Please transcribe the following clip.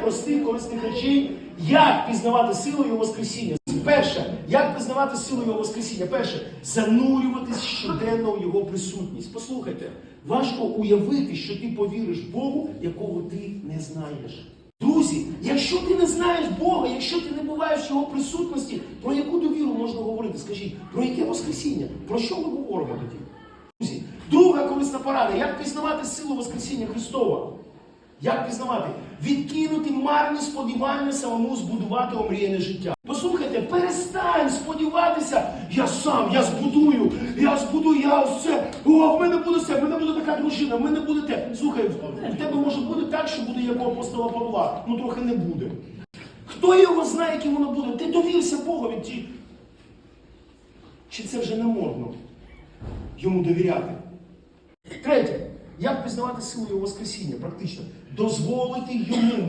п'ять простих корисних речей, як пізнавати силу його Воскресіння. Перше, як пізнавати силу його Воскресіння? Перше, занурюватись щоденно в його присутність. Послухайте, важко уявити, що ти повіриш Богу, якого ти не знаєш. Друзі, якщо ти не знаєш Бога, якщо ти не буваєш в його присутності, про яку довіру можна говорити? Скажіть, про яке Воскресіння? Про що ми говоримо тоді? Друзі, друга корисна порада, як пізнавати силу Воскресіння Христова? Як пізнавати? Відкинути марні сподівання самому збудувати омріяне життя. Послухайте, перестань сподіватися, я сам, я збудую, я збудую, я ось це, о, в мене буде це, в мене буде така дружина, в мене буде те. Слухай, в тебе може бути так, що буде як у апостола Павла, ну трохи не буде. Хто його знає, яким воно буде? Ти довірся Богові. Чи, чи це вже не модно йому довіряти? Третє, як пізнавати силу його Воскресіння? Практично дозволити йому